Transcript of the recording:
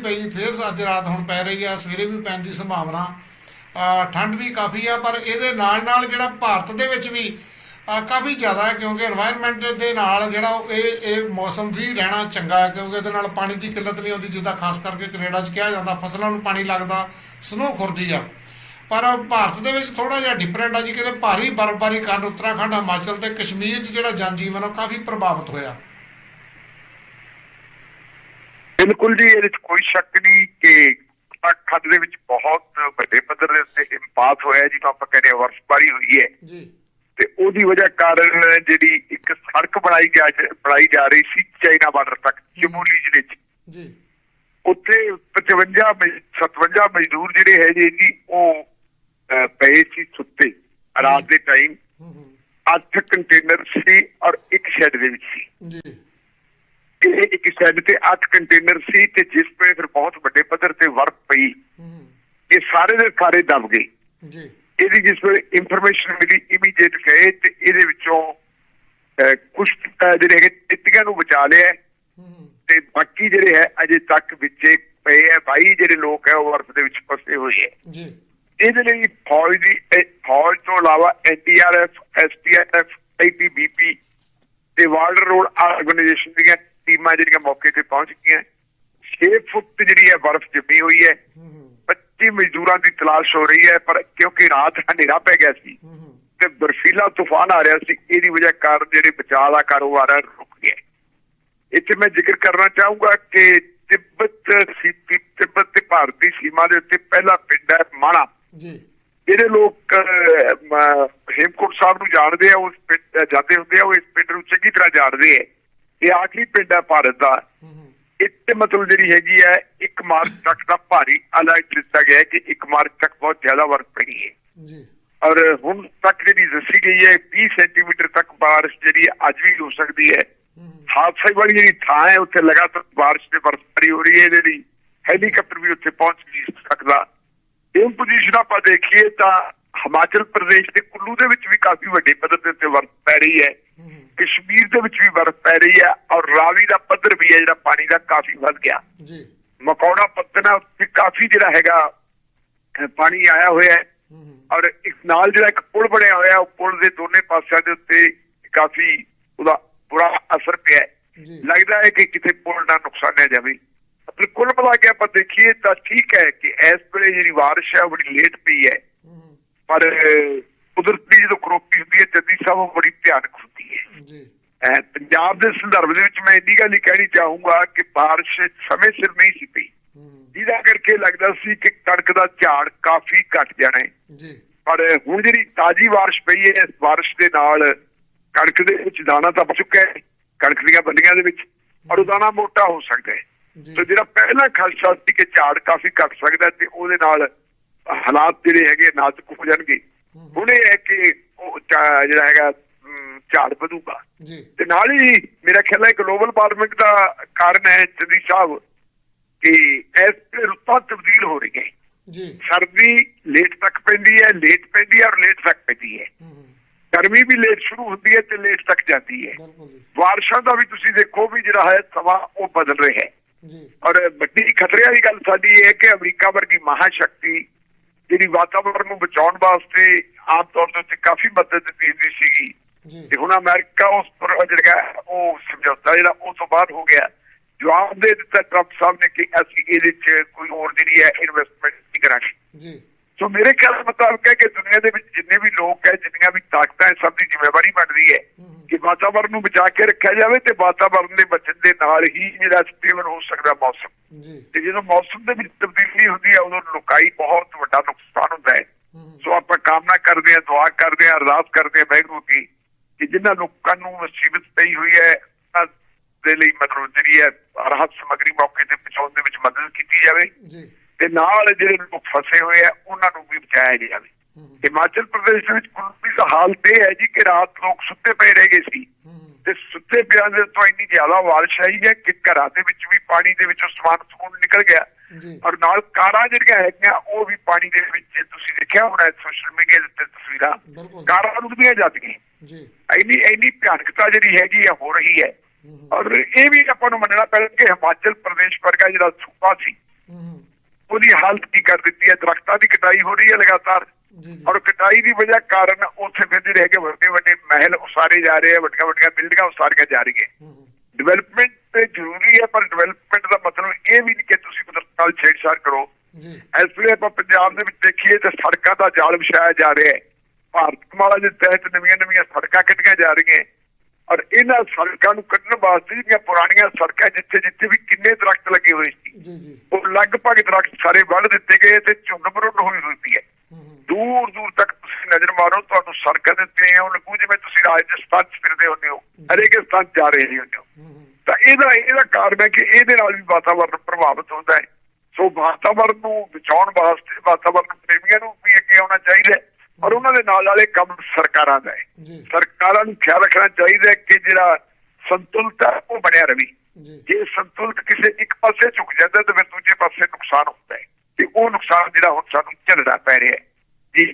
ਪਈ, ਫੇਰ ਅੱਜ ਰਾਤ ਹੁਣ ਪੈ ਰਹੀ ਆ, ਸਵੇਰੇ ਵੀ ਪੈਣ ਦੀ ਸੰਭਾਵਨਾ। ਠੰਡ ਵੀ ਕਾਫੀ ਆ, ਪਰ ਇਹਦੇ ਨਾਲ ਨਾਲ ਜਿਹੜਾ ਭਾਰਤ ਦੇ ਵਿੱਚ ਵੀ ਕਾਫੀ ਜ਼ਿਆਦਾ ਹੈ, ਕਿਉਂਕਿ এনवायरमेंट ਦੇ ਨਾਲ ਜਿਹੜਾ ਇਹ ਇਹ ਮੌਸਮ ਵੀ ਰਹਿਣਾ ਚੰਗਾ ਹੈ, ਕਿਉਂਕਿ ਇਹਦੇ ਨਾਲ ਪਾਣੀ ਦੀ ਕਿੱਲਤ ਨਹੀਂ ਆਉਂਦੀ, ਜਿੱਦਾਂ ਖਾਸ ਕਰਕੇ ਕੈਨੇਡਾ 'ਚ ਕਿਹਾ ਜਾਂਦਾ, ਫਸਲਾਂ ਨੂੰ ਪਾਣੀ ਲੱਗਦਾ ਸਨੋ ਖੁਰਦੀ ਆ। ਪਰ ਭਾਰਤ ਦੇ ਵਿੱਚ ਥੋੜਾ ਜਿਹਾ ਡਿਫਰੈਂਟ ਆ ਜੀ, ਕਿਤੇ ਭਾਰੀ ਬਰਫ਼ਬਾਰੀ ਕਾਰਨ ਉੱਤਰਾਖੰਡ, ਹਿਮਾਚਲ ਤੇ ਕਸ਼ਮੀਰ 'ਚ ਜਿਹੜਾ ਜਨਜੀਵਨ ਆ ਕਾਫੀ ਪ੍ਰਭਾਵਿਤ ਹੋਇਆ। ਬਿਲਕੁਲ ਜੀ ਇਹਦੇ ਵਿੱਚ ਕੋਈ ਸ਼ੱਕ ਨਹੀਂ ਕਿ ਖੱਡ ਦੇ ਵਿੱਚ ਬਹੁਤ ਵੱਡੇ ਪੱਧਰ ਦੇ ਉੱਤੇ ਹੋਇਆ ਜਿਹਨੂੰ ਆਪਾਂ ਕਹਿੰਦੇ ਹਾਂ ਬਰਫ਼ਬਾਰੀ ਹੋਈ ਹੈ। ਜੀ। ਤੇ ਉਹਦੀ ਵਜ੍ਹਾ ਕਾਰਨ ਜਿਹੜੀ ਇੱਕ ਸੜਕ ਬਣਾਈ ਗਿਆ ਬਣਾਈ ਜਾ ਰਹੀ ਸੀ ਚਾਈਨਾ ਬਾਰਡਰ ਤੱਕ ਚਮੋਲੀ ਜ਼ਿਲ੍ਹੇ 'ਚ। ਜੀ। ਉੱਥੇ 55 ਮਜ਼- 57 ਮਜ਼ਦੂਰ ਜਿਹੜੇ ਹੈ ਜੀ ਜੀ ਉਹ ਪਏ ਸੀ ਸੁੱਤੇ ਰਾਤ ਦੇ ਟਾਈਮ। ਅੱਠ ਕੰਟੇਨਰ ਸੀ ਔਰ ਇੱਕ ਸ਼ੈੱਡ ਦੇ ਵਿੱਚ ਸੀ। ਜੀ। ਇੱਕ ਸ਼ੈੱਡ ਤੇ ਅੱਠ ਕੰਟੇਨਰ ਸੀ ਤੇ ਜਿਸ ਤੇ ਫਿਰ ਬਹੁਤ ਵੱਡੇ ਪੱਧਰ ਤੇ ਵਰਕ ਪਈ। ਇਹ ਸਾਰੇ ਦੇ ਸਾਰੇ ਦਬ ਗਏ। ਜੀ। ਇਹਦੀ ਜਿਸ ਵੇਲੇ ਇਨਫੋਰਮੇਸ਼ਨ ਮਿਲੀ ਇਮੀਡੀਏਟ ਗਏ ਤੇ ਇਹਦੇ ਵਿੱਚੋਂ ਕੁਝ ਜਿਹੜੇ ਹੈਗੇ ਤਿੱਤੀਆਂ ਨੂੰ ਬਚਾ ਲਿਆ ਤੇ ਬਾਕੀ ਜਿਹੜੇ ਹੈ ਅਜੇ ਤੱਕ ਵਿੱਚੇ ਪਏ ਹੈ। ਬਾਈ ਜਿਹੜੇ ਲੋਕ ਹੈ ਉਹ ਬਰਫ਼ ਦੇ ਵਿੱਚ ਫਸੇ ਹੋਏ ਹੈ। ਜੀ। ਇਹਦੇ ਲਈ ਫੌਜ ਦੀ ਫੌਜ ਤੋਂ ਇਲਾਵਾ ਐਨਡੀਆਰਐਫ ਐਸਪੀਐਫ ਆਈਟੀਬੀਪੀ ਤੇ ਵਾਰਡਰ ਰੋਡ ਆਰਗੇਨਾਈਜੇਸ਼ਨ ਦੀਆਂ ਟੀਮਾਂ ਜਿਹੜੀਆਂ ਮੌਕੇ ਤੇ ਪਹੁੰਚ ਗਈਆਂ। 6 ਫੁੱਟ ਜਿਹੜੀ ਹੈ ਬਰਫ਼ ਜੰਮੀ ਹੋਈ ਹੈ। ਹੂੰ ਹੂੰ 25 ਮਜ਼ਦੂਰਾਂ ਦੀ ਤਲਾਸ਼ ਹੋ ਰਹੀ ਹੈ ਪਰ ਕਿਉਂਕਿ ਰਾਤ ਹਨੇਰਾ ਪੈ ਗਿਆ ਸੀ ਤੇ ਬਰਫੀਲਾ ਤੂਫਾਨ ਆ ਰਿਹਾ ਸੀ ਇਹਦੀ ਵਜ੍ਹਾ ਕਾਰਨ ਜਿਹੜੇ ਬਚਾਅ ਦਾ ਕਾਰੋਬਾਰ ਹੈ ਰੁਕ ਗਿਆ ਇੱਥੇ ਮੈਂ ਜ਼ਿਕਰ ਕਰਨਾ ਚਾਹੂੰਗਾ ਕਿ ਤਿੱਬਤ ਸੀ ਤਿੱਬਤ ਤੇ ਭਾਰਤੀ ਸੀਮਾ ਦੇ ਉੱਤੇ ਪਹਿਲਾ ਪਿੰਡ ਹੈ ਮਾਣਾ। ਜੀ। ਜਿਹੜੇ ਲੋਕ ਹੇਮਕੁੰਟ ਸਾਹਿਬ ਨੂੰ ਜਾਣਦੇ ਆ ਉਸ ਪਿੰਡ ਜਾਂਦੇ ਹੁੰਦੇ ਆ ਉਹ ਇਸ ਪਿੰਡ ਨੂੰ ਚੰਗੀ ਤਰ੍ਹਾਂ ਜਾਣਦੇ ਆ। ਇਹ ਆਖਰੀ ਪਿੰਡ ਹੈ ਭਾਰਤ ਦਾ। ਇੱਥੇ ਮਤਲਬ ਜਿਹੜੀ ਹੈਗੀ ਹੈ 1 ਮਾਰਚ ਤੱਕ ਦਾ ਭਾਰੀ ਅਲਰਟ ਦਿੱਤਾ ਗਿਆ ਕਿ 1 ਮਾਰਚ ਤੱਕ ਬਹੁਤ ਜ਼ਿਆਦਾ ਵਰਖ ਪਈ ਹੈ। ਜੀ। ਔਰ ਹੁਣ ਤੱਕ ਜਿਹੜੀ ਦੱਸੀ ਗਈ ਹੈ 20 ਸੈਂਟੀਮੀਟਰ ਤੱਕ ਬਾਰਿਸ਼ ਜਿਹੜੀ ਅੱਜ ਵੀ ਹੋ ਸਕਦੀ ਹੈ। ਹਾਦਸੇ ਵਾਲੀ ਜਿਹੜੀ ਥਾਂ ਹੈ ਉੱਥੇ ਲਗਾਤਾਰ ਬਾਰਿਸ਼ ਤੇ ਬਰਫ਼ਬਾਰੀ ਹੋ ਰਹੀ ਹੈ ਇਹਦੇ ਲਈ ਹੈਲੀਕਾਪਟਰ ਵੀ ਉੱਥੇ ਪਹੁੰਚ ਨਹੀਂ ਸਕਦਾ। ਇਹ ਪੋਜੀਸ਼ਨ ਆਪਾਂ ਦੇਖੀਏ ਤਾਂ ਹਿਮਾਚਲ ਪ੍ਰਦੇਸ਼ ਦੇ ਕੁੱਲੂ ਦੇ ਵਿੱਚ ਵੀ ਕਾਫੀ ਵੱਡੇ ਪੱਧਰ ਦੇ ਉੱਤੇ ਬਰਫ਼ ਪੈ ਰਹੀ ਹੂੰ। ਕਸ਼ਮੀਰ ਦੇ ਵਿੱਚ ਵੀ ਬਰਫ਼ ਪੈ ਰਹੀ ਹੈ ਔਰ ਰਾਵੀ ਦਾ ਪੱਧਰ ਵੀ ਹੈ ਜਿਹੜਾ ਪਾਣੀ ਦਾ ਕਾਫੀ ਵੱਧ ਗਿਆ। ਜੀ। ਮਕੌੜਾ ਪੱਤਨਾ ਉੱਤੇ ਕਾਫੀ ਜਿਹੜਾ ਹੈਗਾ ਪਾਣੀ ਆਇਆ ਹੋਇਆ ਹੈ। ਔਰ ਇੱਕ ਨਾਲ ਜਿਹੜਾ ਇੱਕ ਪੁਲ ਬਣਿਆ ਹੋਇਆ ਉਹ ਪੁਲ ਦੇ ਦੋਨੇ ਪਾਸਿਆਂ ਦੇ ਉੱਤੇ ਕਾਫੀ ਉਹਦਾ ਬੁਰਾ ਅਸਰ ਪਿਆ ਲੱਗਦਾ ਹੈ ਕਿ ਕਿਤੇ ਪੁਲ ਨਾ ਨੁਕਸਾਨਿਆ ਜਾਵੇ। ਪਰ ਕੁੱਲ ਮਿਲਾ ਕੇ ਆਪਾਂ ਦੇਖੀਏ ਤਾਂ ਠੀਕ ਹੈ ਕਿ ਇਸ ਵੇਲੇ ਜਿਹੜੀ ਬਾਰਿਸ਼ ਹੈ ਉਹ ਬੜੀ ਲੇਟ ਪਈ ਹੈ। ਪਰ ਕੁਦਰਤੀ ਜਦੋਂ ਕਰੋਪੀ ਹੁੰਦੀ ਹੈ ਜੱਦੀ ਸਾਹਿਬ ਉਹ ਬੜੀ ਭਿਆਨਕ ਅਹ ਪੰਜਾਬ ਦੇ ਸੰਦਰਭ ਦੇ ਵਿੱਚ ਮੈਂ ਇੰਨੀ ਗੱਲ ਹੀ ਕਹਿਣੀ ਚਾਹੂੰਗਾ ਕਿ ਬਾਰਿਸ਼ ਸਮੇਂ ਸਿਰ ਨਹੀਂ ਸੀ ਪਈ। ਜਿਹਦਾ ਕਰਕੇ ਲੱਗਦਾ ਸੀ ਕਿ ਕਣਕ ਦਾ ਝਾੜ ਕਾਫੀ ਘਟ ਜਾਣਾ ਹੈ। ਜੀ। ਪਰ ਹੁਣ ਜਿਹੜੀ ਤਾਜੀ ਬਾਰਿਸ਼ ਪਈ ਹੈ ਇਸ ਬਾਰਿਸ਼ ਦੇ ਨਾਲ ਕਣਕ ਦੇ ਵਿੱਚ ਦਾਣਾ ਤਾਂ ਬਚ ਚੁੱਕਾ ਹੈ ਕਣਕ ਦੀਆਂ ਬੰਡੀਆਂ ਦੇ ਵਿੱਚ ਔਰ ਉਹ ਦਾਣਾ ਮੋਟਾ ਹੋ ਸਕਦਾ ਹੈ। ਤੇ ਜਿਹੜਾ ਪਹਿਲਾਂ ਖਦਸ਼ਾ ਸੀ ਕਿ ਝਾੜ ਕਾਫੀ ਘਟ ਸਕਦਾ ਤੇ ਉਹਦੇ ਨਾਲ ਹਾਲਾਤ ਜਿਹੜੇ ਹੈਗੇ ਨਾਜ਼ੁਕ ਹੋ ਜਾਣਗੇ। ਹੁਣ ਇਹ ਹੈ ਕਿ ਉਹ ਜਿਹੜਾ ਹੈਗਾ ਝਾੜ ਵਧੂਗਾ। ਜੀ। ਤੇ ਨਾਲ ਹੀ ਮੇਰਾ ਖਿਆਲ ਹੈ ਗਲੋਬਲ ਵਾਰਮਿੰਗ ਦਾ ਕਾਰਨ ਹੈ ਚੰਦੀ ਸਾਹਿਬ ਕਿ ਇਸ ਤੇ ਰੁੱਤਾਂ ਤਬਦੀਲ ਹੋ ਰਹੀਆਂ ਹੈ। ਜੀ। ਸਰਦੀ ਲੇਟ ਤੱਕ ਪੈਂਦੀ ਹੈ ਲੇਟ ਪੈਂਦੀ ਹੈ ਔਰ ਲੇਟ ਤੱਕ ਪੈਂਦੀ ਹੈ। ਗਰਮੀ ਵੀ ਲੇਟ ਸ਼ੁਰੂ ਹੁੰਦੀ ਹੈ ਤੇ ਲੇਟ ਤੱਕ ਜਾਂਦੀ ਹੈ। ਬਾਰਿਸ਼ਾਂ ਦਾ ਵੀ ਤੁਸੀਂ ਦੇਖੋ ਵੀ ਜਿਹੜਾ ਹੈ ਸਮਾਂ ਉਹ ਬਦਲ ਰਿਹਾ ਹੈ। ਜੀ। ਔਰ ਵੱਡੀ ਖਤਰੇ ਵਾਲੀ ਗੱਲ ਸਾਡੀ ਇਹ ਹੈ ਕਿ ਅਮਰੀਕਾ ਵਰਗੀ ਮਹਾਸ਼ਕਤੀ ਜਿਹੜੀ ਵਾਤਾਵਰਣ ਨੂੰ ਬਚਾਉਣ ਵਾਸਤੇ ਆਮ ਤੌਰ ਤੇ ਕਾਫੀ ਮਦਦ ਦਿੱਤੀ ਹੁੰਦੀ ਸੀਗੀ। ਤੇ ਹੁਣ ਅਮਰੀਕਾ ਉਸ ਪਰ ਜਿਹੜਾ ਉਹ ਸਮਝੌਤਾ ਜਿਹੜਾ ਉਹ ਤੋਂ ਬਾਅਦ ਹੋ ਗਿਆ। ਜਵਾਬ ਦੇ ਦਿੱਤਾ ਟਰੰਪ ਸਾਹਿਬ ਨੇ ਕਿ ਅਸੀਂ ਇਹਦੇ 'ਚ ਕੋਈ ਹੋਰ ਜਿਹੜੀ ਹੈ ਇਨਵੈਸਟਮੈਂਟ ਨਹੀਂ ਕਰਾਂਗੇ। ਜੀ। ਸੋ ਮੇਰੇ ਖਿਆਲ ਮੁਤਾਬਕ ਹੈ ਕਿ ਦੁਨੀਆ ਦੇ ਵਿੱਚ ਜਿੰਨੇ ਵੀ ਲੋਕ ਹੈ ਜਿੰਨੀਆਂ ਵੀ ਤਾਕਤਾਂ ਹੈ ਸਭ ਦੀ ਜ਼ਿੰਮੇਵਾਰੀ ਬਣਦੀ ਹੈ ਕਿ ਵਾਤਾਵਰਣ ਨੂੰ ਬਚਾ ਕੇ ਰੱਖਿਆ ਜਾਵੇ ਤੇ ਵਾਤਾਵਰਣ ਦੇ ਬਚਣ ਦੇ ਨਾਲ ਹੀ ਜਿਹੜਾ ਸਟੇਬਲ ਹੋ ਸਕਦਾ ਮੌਸਮ। ਜੀ। ਤੇ ਜਦੋਂ ਮੌਸਮ ਦੇ ਵਿੱਚ ਤਬਦੀਲੀ ਹੁੰਦੀ ਹੈ ਉਦੋਂ ਲੋਕਾਈ ਬਹੁਤ ਵੱਡਾ ਨੁਕਸਾਨ ਹੁੰਦਾ ਹੈ। ਸੋ ਆਪਾਂ ਕਾਮਨਾ ਕਰਦੇ ਹਾਂ ਦੁਆ ਕਰਦੇ ਹਾਂ ਅਰਦਾਸ ਕਰਦੇ ਹਾਂ ਵਾਹਿਗੁਰੂ ਕੀ ਕਿ ਜਿਨ੍ਹਾਂ ਲੋਕਾਂ ਨੂੰ ਮੁਸੀਬਤ ਪਈ ਹੋਈ ਹੈ ਉਹਨਾਂ ਦੇ ਲਈ ਮਤਲਬ ਜਿਹੜੀ ਹੈ ਰਾਹਤ ਸਮੱਗਰੀ ਮੌਕੇ ਤੇ ਪਹੁੰਚਾਉਣ ਦੇ ਵਿੱਚ ਮਦਦ ਕੀਤੀ ਜਾਵੇ। ਜੀ। ਤੇ ਨਾਲ ਜਿਹੜੇ ਲੋਕ ਫਸੇ ਹੋਏ ਆ ਉਹਨਾਂ ਨੂੰ ਵੀ ਬਚਾਇਆ ਜਾਵੇ। ਹਿਮਾਚਲ ਪ੍ਰਦੇਸ਼ ਵਿੱਚ ਕੁਲਪੀ ਦਾ ਹਾਲਤ ਇਹ ਹੈ ਜੀ ਕਿ ਰਾਤ ਲੋਕ ਸੁੱਤੇ ਪਏ ਰਹਿ ਗਏ ਸੀ। ਤੇ ਸੁੱਤੇ ਪਿਆਂ ਦੇ ਤੋਂ ਇੰਨੀ ਜ਼ਿਆਦਾ ਬਾਰਿਸ਼ ਆਈ ਹੈ ਕਿ ਘਰਾਂ ਦੇ ਵਿੱਚ ਵੀ ਪਾਣੀ ਦੇ ਵਿੱਚੋਂ ਸਮਾਨ ਸਮੂਨ ਨਿਕਲ ਗਿਆ। ਜੀ। ਔਰ ਨਾਲ ਕਾਰਾਂ ਜਿਹੜੀਆਂ ਹੈਗੀਆਂ ਉਹ ਵੀ ਪਾਣੀ ਦੇ ਵਿੱਚ ਤੁਸੀਂ ਦੇਖਿਆ ਹੋਣਾ ਸੋਸ਼ਲ ਮੀਡੀਆ ਦੇ ਉੱਤੇ ਤਸਵੀਰਾਂ। ਜੀ। ਕਾਰਾਂ ਰੁਕਦੀਆਂ ਜਾਂਦੀਆਂ। ਜੀ। ਇੰਨੀ ਇੰਨੀ ਭਿਆਨਕਤਾ ਜਿਹੜੀ ਹੈਗੀ ਆ ਹੋ ਰਹੀ ਹੈ। ਔਰ ਇਹ ਵੀ ਆਪਾਂ ਨੂੰ ਮੰਨਣਾ ਪੈਣਾ ਕਿ ਹਿਮਾਚਲ ਪ੍ਰਦੇਸ਼ ਵਰਗਾ ਜਿਹੜਾ ਸੂਬਾ ਸੀ ਉਹਦੀ ਹਾਲਤ ਕੀ ਕਰ ਦਿੱਤੀ ਹੈ? ਦਰਖਤਾਂ ਦੀ ਕਟਾਈ ਹੋ ਰਹੀ ਹੈ ਲਗਾਤਾਰ। ਔਰ ਕਟਾਈ ਦੀ ਵਜ੍ਹਾ ਕਾਰਨ ਉੱਥੇ ਫਿਰ ਰਹਿ ਕੇ ਵੱਡੇ ਵੱਡੇ ਮਹਿਲ ਉਸਾਰੇ ਜਾ ਰਹੇ ਆ ਵੱਡੀਆਂ ਵੱਡੀਆਂ ਬਿਲਡਿੰਗਾਂ ਉਸਾਰੀਆਂ ਜਾ ਰਹੀਆਂ। ਡਿਵੈਲਪਮੈਂਟ ਤੇ ਜ਼ਰੂਰੀ ਹੈ ਪਰ ਡਿਵੈਲਪਮੈਂਟ ਦਾ ਮਤਲਬ ਇਹ ਵੀ ਨਹੀਂ ਕਿ ਤੁਸੀਂ ਕੁਦਰਤ ਨਾਲ ਛੇੜਛਾੜ ਕਰੋ। ਜੀ। ਇਸ ਵੇਲੇ ਆਪਾਂ ਪੰਜਾਬ ਦੇ ਵਿੱਚ ਦੇਖੀਏ ਤੇ ਸੜਕਾਂ ਦਾ ਜਾਲ ਵਿਛਾਇਆ ਜਾ ਰਿਹਾ ਹੈ। ਭਾਰਤਮਾਲਾ ਦੇ ਤਹਿਤ ਨਵੀਆਂ ਨਵੀਆਂ ਸੜਕਾਂ ਕੱਢੀਆਂ ਜਾ ਰਹੀਆਂ। ਔਰ ਇਹਨਾਂ ਸੜਕਾਂ ਨੂੰ ਕੱਢਣ ਵਾਸਤੇ ਜਿਹੜੀਆਂ ਪੁਰਾਣੀਆਂ ਸੜਕਾਂ ਜਿੱਥੇ ਜਿੱਥੇ ਵੀ ਕਿੰਨੇ ਦਰਖਤ ਲੱਗੇ ਹੋਏ ਸੀ ਜੀ ਜੀ। ਉਹ ਲਗਭਗ ਦਰਖਤ ਸਾਰੇ ਵੱਢ ਦਿੱਤੇ ਗਏ ਤੇ ਝੁੰਡ ਮਰੁੰਡ ਹੋਈ ਹੋਈ ਹੈ ਦੂਰ ਦੂਰ ਤੱਕ ਤੁਸੀਂ ਨਜ਼ਰ ਮਾਰੋ ਤੁਹਾਨੂੰ ਸੜਕਾਂ ਦੇ ਉੱਤੇ ਉਹ ਲੱਗੂ ਜਿਵੇਂ ਤੁਸੀਂ ਰਾਜਸਥਾਨ ਚ ਫਿਰਦੇ ਹੁੰਦੇ ਹੋ ਹਰੇਕ ਸਥਾਨ ਜਾ ਰਹੇ ਹੀ। ਹੁੰਦੇ ਹੂੰ, ਤਾਂ ਇਹਦਾ ਇਹਦਾ ਕਾਰਨ ਹੈ ਕਿ ਇਹਦੇ ਨਾਲ ਵੀ ਵਾਤਾਵਰਨ ਪ੍ਰਭਾਵਿਤ ਹੁੰਦਾ ਹੈ। ਸੋ ਵਾਤਾਵਰਨ ਨੂੰ ਬਚਾਉਣ ਵਾਸਤੇ ਵਾਤਾਵਰਨ ਪ੍ਰੇਮੀਆਂ ਨੂੰ ਵੀ ਅੱਗੇ ਆਉਣਾ ਚਾਹੀਦਾ ਹੈ। ਔਰ ਉਹਨਾਂ ਦੇ ਨਾਲ ਵਾਲੇ ਕੰਮ ਸਰਕਾਰਾਂ ਦਾ ਹੈ। ਸਰਕਾਰਾਂ ਨੂੰ ਖਿਆਲ ਰੱਖਣਾ ਚਾਹੀਦਾ ਕਿ ਜਿਹੜਾ ਸੰਤੁਲਨ ਹੈ ਉਹ ਬਣਿਆ ਰਵੇ। ਜੀ। ਸੰਤੁਲਨ ਕਿਸੇ ਇੱਕ ਪਾਸੇ ਝੁਕ ਜਾਂਦਾ ਤਾਂ ਫਿਰ ਦੂਜੇ ਪਾਸੇ ਨੁਕਸਾਨ ਹੁੰਦਾ ਹੈ। ਤੇ ਉਹ ਨੁਕਸਾਨ ਜਿਹੜਾ ਹੁਣ ਸਾਨੂੰ ਝੱਲਣਾ ਪੈ ਰਿਹਾ ਹੈ ਜੀ